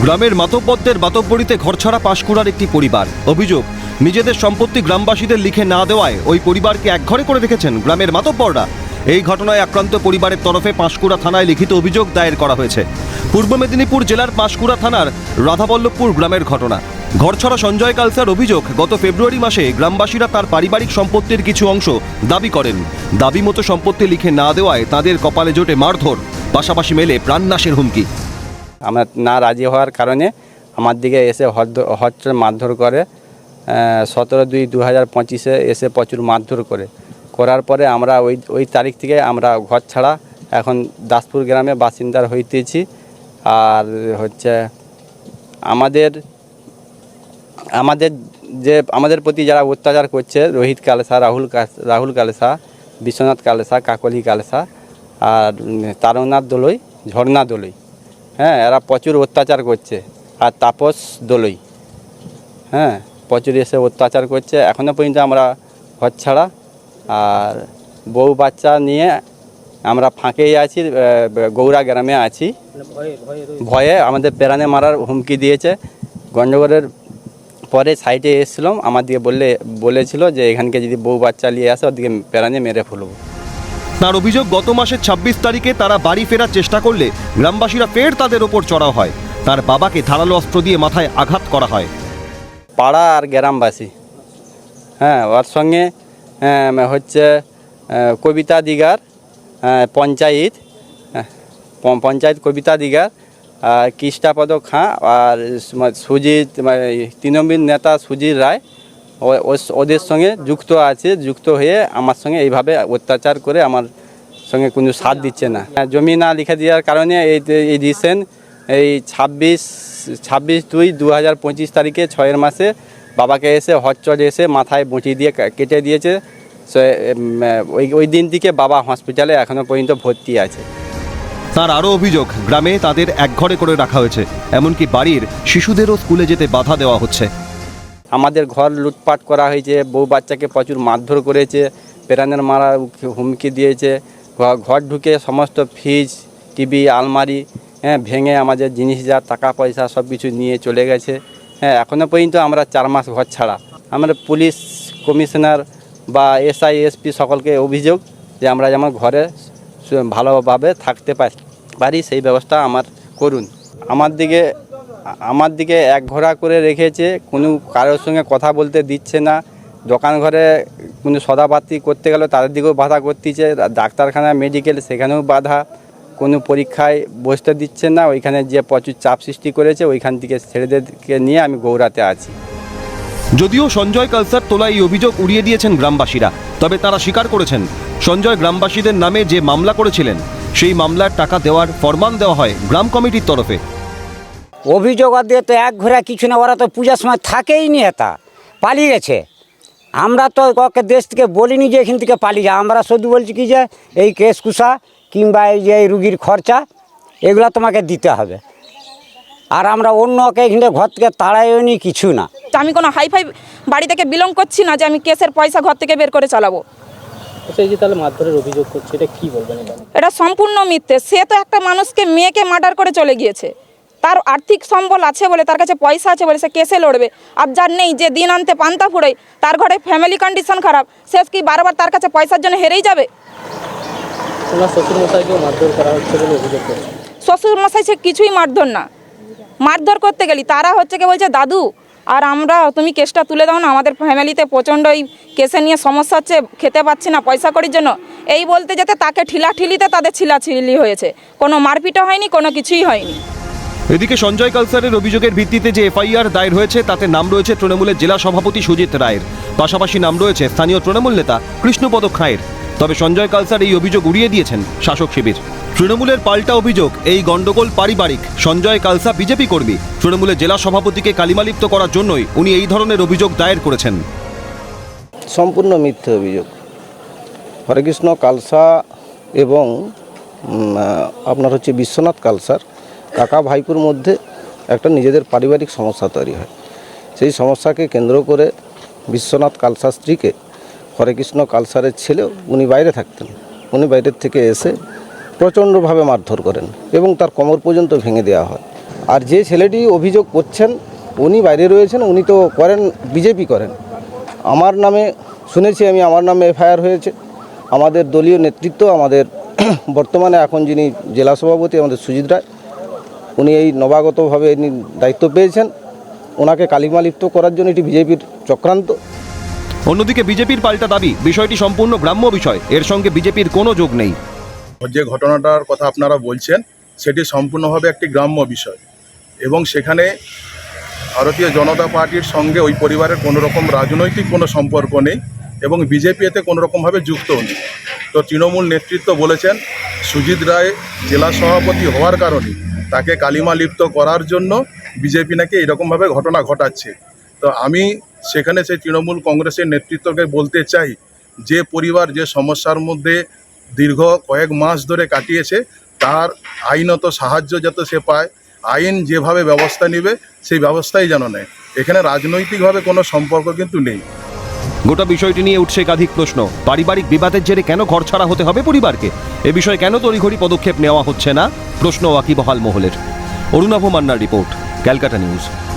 গ্রামের মাতব্বরদের মাতব্বরিতে ঘরছাড়া পাশকুড়ার একটি পরিবার। অভিযোগ, নিজেদের সম্পত্তি গ্রামবাসীদের লিখে না দেওয়ায় ওই পরিবারকে একঘরে করে রেখেছেন গ্রামের মাতব্বররা। এই ঘটনায় আক্রান্ত পরিবারের তরফে পাঁশকুড়া থানায় লিখিত অভিযোগ দায়ের করা হয়েছে। পূর্ব মেদিনীপুর জেলার পাঁশকুড়া থানার রাধাবল্লভপুর গ্রামের ঘটনা। ঘরছড়া সঞ্জয় কালসার অভিযোগ, গত ফেব্রুয়ারি মাসে গ্রামবাসীরা তার পারিবারিক সম্পত্তির কিছু অংশ দাবি করেন। দাবি মতো সম্পত্তি লিখে না দেওয়ায় তাদের কপালে জোটে মারধর, পাশাপাশি মেলে প্রাণনাশের হুমকি। আমরা না রাজি হওয়ার কারণে আমার দিকে এসে হদ্দ- হচ্ছে মারধর করে সতেরো দুই দু হাজার পঁচিশে এসে প্রচুর মারধর করে। করার পরে আমরা ওই ওই তারিখ থেকে আমরা ঘর ছাড়া এখন দাসপুর গ্রামে বাসিন্দার হইতেছি। আর হচ্ছে আমাদের আমাদের যে, আমাদের প্রতি যারা অত্যাচার করছে, রোহিত কালেসা, রাহুল রাহুল কালেসা, বিশ্বনাথ কালেসা, কাকলি কালেসা, আর তারনাথ দোলই, ঝর্ণা দোলই। হ্যাঁ এরা প্রচুর অত্যাচার করছে। আর তাপস দোলই। হ্যাঁ প্রচুর এসে অত্যাচার করছে। এখনও পর্যন্ত আমরা ঘর ছাড়া। আর বউ বাচ্চা নিয়ে আমরা ফাঁকেই আছি গৌড়া গ্রামে আছি। ভয়ে আমাদের প্রাণে মারার হুমকি দিয়েছে। গণ্ডগোলের পরে সাইডে এসেছিলাম। আমার দিকে বললে, বলেছিল যে এখানকে যদি বউ বাচ্চা নিয়ে আসে, ওদিকে প্রাণে মেরে ফেলব। তার অভিযোগ, গত মাসের ছাব্বিশ তারিখে তারা বাড়ি ফেরার চেষ্টা করলে গ্রামবাসীরা ফের তাদের ওপর চড়াও হয়। তার বাবাকে ধারালো অস্ত্র দিয়ে মাথায় আঘাত করা হয়। পাড়া আর গ্রামবাসী। হ্যাঁ ওর সঙ্গে হচ্ছে কবিতা দিগার পঞ্চায়েত পঞ্চায়েত কবিতা দিগার আর কৃষ্ণাপদ খাঁ আর সুজিত মানে তৃণমূল নেতা সুজিত রায় ওদের সঙ্গে যুক্ত আছে, যুক্ত হয়ে আমার সঙ্গে এইভাবে অত্যাচার করে আমার সঙ্গে কোনো সাথ দিচ্ছে না। জমি না লিখে দেওয়ার কারণে এই এই রিসেন্ট এই ছাব্বিশ ছাব্বিশ দুই দু হাজার পঁচিশ তারিখে ছয়ের মাসে বাবাকে এসে হটচটে এসে মাথায় বঁটি দিয়ে কেটে দিয়েছে। ওই ওই দিন থেকে বাবা হসপিটালে এখনও পর্যন্ত ভর্তি আছে। তার আরও অভিযোগ, গ্রামে তাদের একঘরে করে রাখা হয়েছে। এমনকি বাড়ির শিশুদেরও স্কুলে যেতে বাধা দেওয়া হচ্ছে। আমাদের ঘর লুটপাট করা হয়েছে। বউ বাচ্চাকে প্রচুর মারধর করেছে, প্রাণের মারা হুমকি দিয়েছে। ঘর ঢুকে সমস্ত ফ্রিজ, টিভি, আলমারি হ্যাঁ ভেঙে আমাদের জিনিস যা টাকা পয়সা সব কিছু নিয়ে চলে গেছে। হ্যাঁ এখনও পর্যন্ত আমরা চার মাস ঘর ছাড়া। আমরা পুলিশ কমিশনার বা এসআই, এসপি সকলকে অভিযোগ যে আমরা যেমন ঘরে ভালোভাবে থাকতে পারি পারি, সেই ব্যবস্থা আমার করুন। আমার দিকে আমার দিকে এক ঘোড়া করে রেখেছে, কোনো কারোর সঙ্গে কথা বলতে দিচ্ছে না। দোকান ঘরে কোনো সদাপাতি করতে গেলে তাদের দিকেও বাধা করতেছে ডাক্তারখানা মেডিকেল সেখানেও বাধা। কোনো পরীক্ষায় বসতে দিচ্ছে না, ওইখানে যে প্রচুর চাপ সৃষ্টি করেছে, ওইখান থেকে ছেলেদেরকে নিয়ে আমি গৌড়াতে আছি। যদিও সঞ্জয় কালসার তোলা এই অভিযোগ উড়িয়ে দিয়েছেন গ্রামবাসীরা, তবে তারা স্বীকার করেছেন, সঞ্জয় গ্রামবাসীদের নামে যে মামলা করেছিলেন, সেই মামলার টাকা দেওয়ার ফরমান দেওয়া হয় গ্রাম কমিটির তরফে। অভিযোগ আর দিয়ে তো এক ঘোরা কিছু না ওরা তো পূজার সময় থাকেই নি এটা পালিয়ে গেছে আমরা তো ওকে দেশ থেকে বলিনি যে এখান থেকে পালিয়ে যায় আমরা শুধু বলছি কি যে এই কেস কুসা কিংবা এই যে এই রুগীর খরচা এগুলো তোমাকে দিতে হবে। আর আমরা অন্য ওকে এখানে ঘর থেকে তাড়াইও নি কিছু না। তো আমি কোনো হাই ফাই বাড়ি থেকে বিলং করছি না যে আমি কেসের পয়সা ঘর থেকে বের করে চালাবো? আচ্ছা যে তাহলে মারধরের অভিযোগ করছে এটা কি বলবেন এটা এটা সম্পূর্ণ মিথ্যে। সে তো একটা মানুষকে মেয়েকে মার্ডার করে চলে গিয়েছে। তার আর্থিক সম্বল আছে বলে তার কাছে পয়সা আছে বলে সে কেসে লড়বে। আর যার নেই যে দিন আনতে পান্তা ফুড়োয় তার ঘরে ফ্যামিলি কন্ডিশন খারাপ সে কি বারবার তার কাছে পয়সার জন্য হেরেই যাবে? শ্বশুর মশাই সে কিছুই মারধর না। মারধর করতে গেলি তারা হচ্ছে কি বলছে দাদু আর আমরা তুমি কেসটা তুলে দাও না আমাদের ফ্যামিলিতে প্রচণ্ড এই কেসে নিয়ে সমস্যা হচ্ছে খেতে পাচ্ছি না পয়সা করির জন্য। এই বলতে যেতে তাকে ঠিলাঠিলিতে তাদের ছিলাছিলি হয়েছে। কোনো মারপিটও হয়নি কোনো কিছুই হয়নি। এদিকে সঞ্জয় কালসারের অভিযোগের ভিত্তিতে যে এফআইআর দায়ের হয়েছে, তাতে নাম রয়েছে তৃণমূলের জেলা সভাপতি সুজিত রায়ের। পাশাপাশি নাম রয়েছে স্থানীয় তৃণমূল নেতা কৃষ্ণপদ খায়ের তবে সঞ্জয় কালসার এই অভিযোগ উড়িয়ে দিয়েছেন শাসক শিবির। তৃণমূলের পাল্টা অভিযোগ, এই গন্ডগোল পারিবারিক। সঞ্জয় কালসা বিজেপি কর্মী, তৃণমূলের জেলা সভাপতিকে কালিমালিপ্ত করার জন্যই উনি এই ধরনের অভিযোগ দায়ের করেছেন। সম্পূর্ণ মিথ্যে অভিযোগ। হরেকৃষ্ণ কালসা এবং আপনার হচ্ছে বিশ্বনাথ কালসার কাকা ভাইপুর মধ্যে একটা নিজেদের পারিবারিক সমস্যা তৈরি হয়। সেই সমস্যাকে কেন্দ্র করে বিশ্বনাথ কালসার স্ত্রীকে হরেকৃষ্ণ কালসারের ছেলে উনি বাইরে থাকতেন। উনি বাইরের থেকে এসে প্রচণ্ডভাবে মারধর করেন এবং তার কোমর পর্যন্ত ভেঙে দেওয়া হয়। আর যে ছেলেটি অভিযোগ করছেন, উনি বাইরে রয়েছেন, উনি তো করেন, বিজেপি করেন। আমার নামে শুনেছি আমি, আমার নামে এফআইআর হয়েছে। আমাদের দলীয় নেতৃত্ব আমাদের বর্তমানে এখন যিনি জেলা সভাপতি আমাদের সুজিত রায় উনি এই নবাগতভাবে ইনি দায়িত্ব পেয়েছেন। ওনাকে কালিমালিপ্ত করার জন্য এটি বিজেপির চক্রান্ত। অন্যদিকে বিজেপির পাল্টা দাবি বিষয়টি সম্পূর্ণ গ্রাম্য বিষয় এর সঙ্গে বিজেপির কোনো যোগ নেই। যে ঘটনাটার কথা আপনারা বলছেন সেটি সম্পূর্ণভাবে একটি গ্রাম্য বিষয়। এবং সেখানে ভারতীয় জনতা পার্টির সঙ্গে ওই পরিবারের কোনো রকম রাজনৈতিক কোনো সম্পর্ক নেই এবং বিজেপি এতে কোনো রকমভাবে যুক্তও নেই। তো তৃণমূল নেতৃত্ব বলেছেন সুজিত রায় জেলা সভাপতি হওয়ার কারণে তাকে কালিমা লিপ্ত করার জন্য বিজেপি নাকি এরকমভাবে ঘটনা ঘটাচ্ছে। তো আমি সেখানে সেই তৃণমূল কংগ্রেসের নেতৃত্বকে বলতে চাই, যে পরিবার যে সমস্যার মধ্যে দীর্ঘ কয়েক মাস ধরে কাটিয়েছে, তার আইনত সাহায্য যাতে সে পায়, আইন যেভাবে ব্যবস্থা নেবে, সেই ব্যবস্থাই যেন নেয়। এখানে রাজনৈতিকভাবে কোনো সম্পর্ক কিন্তু নেই। গোটা বিষয়টি নিয়ে উঠছে একাধিক প্রশ্ন। পারিবারিক বিবাদের জেরে কেন ঘর ছাড়া হতে হবে পরিবারকে? এ বিষয়ে কেন তড়িঘড়ি পদক্ষেপ নেওয়া হচ্ছে না? প্রশ্ন ওয়াকিবহাল মহলের। অরুণাভ মান্নার রিপোর্ট, ক্যালকাটা নিউজ।